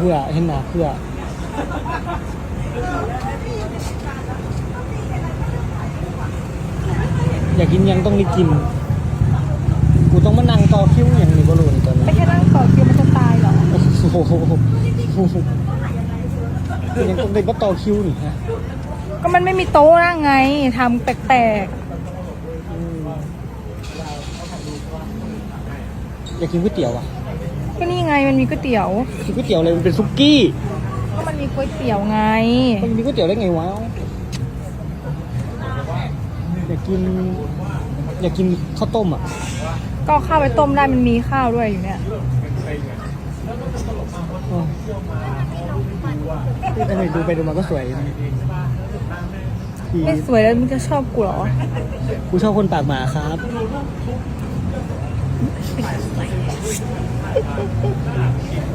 เพื่อเห็นหนาเพื่ออยากกินยังต้องรีบกิน กูต้องมานั่งต่อคิวอย่างนี้ก็รู้นี่ตอนนี้ไม่แค่นั่งต่อคิวมันจะตายเหรอ โอ้โหยังต้องได้มาต่อคิวนี่ฮะก็มันไม่มีโต๊ะนั่งไงทำแปลกอืมอยากกินก๋วยเตี๋ยวอะๆ ก็นี่ไงมันมีก๋วยเตี๋ยวกินก๋วยเตี๋ยวอะไรมันเป็นซุกี้ก็มันมีก๋วยเตี๋ยวไง มันมีก๋วยเตี๋ยวได้ไงวะอยากกินอยากกินข้าวต้มอะก็เอาข้าวไปต้มได้มันมีข้าวด้วยอยู่เนี่ยอ๋อแต่ไปดูไปดูมาก็สวยนะที่ไม่สวยแล้วมึงจะชอบกูเหรอกูชอบคนปากหมาครับ เ